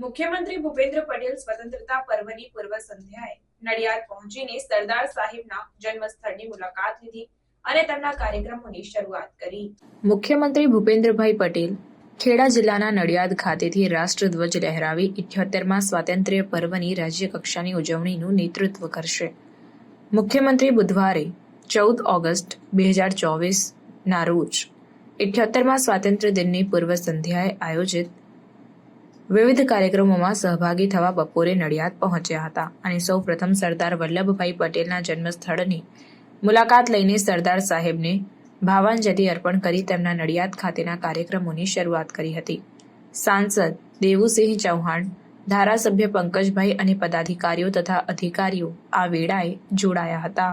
મુખ્યમંત્રી ભૂપેન્દ્ર પટેલ સ્વતંત્રતા પર્વની પૂર્વ સંધ્યાએ નડિયાદ પહોંચીને સરદાર સાહેબના જન્મસ્થળની મુલાકાત લીધી અને તેમના કાર્યક્રમોની શરૂઆત કરી. મુખ્યમંત્રી ભૂપેન્દ્રભાઈ પટેલ ખેડા જિલ્લાના નડિયાદ ખાતેથી રાષ્ટ્રધ્વજ લહેરાવી ઇઠ્યોતેરમાં સ્વાતંત્ર્ય પર્વની રાજ્યકક્ષાની ઉજવણીનું નેતૃત્વ કરશે. મુખ્યમંત્રી બુધવારે ચૌદ ઓગસ્ટ બે હજાર ચોવીસના રોજ ઇઠ્યોતેરમાં સ્વાતંત્ર્ય દિનની પૂર્વ સંધ્યાએ આયોજિત વિવિધ કાર્યક્રમોમાં સહભાગી થવા બપોરે નડિયાદ પહોંચ્યા હતા અને સૌ પ્રથમ સરદાર વલ્લભભાઈ પટેલના જન્મસ્થળની મુલાકાત લઈને સરદાર સાહેબને ભાવાંજલિ અર્પણ કરી તેમના નડિયાદ ખાતેના કાર્યક્રમોની શરૂઆત કરી હતી. સાંસદ દેવુસિંહ ચૌહાણ, ધારાસભ્ય પંકજભાઈ અને પદાધિકારીઓ તથા અધિકારીઓ આ વેળાએ જોડાયા હતા.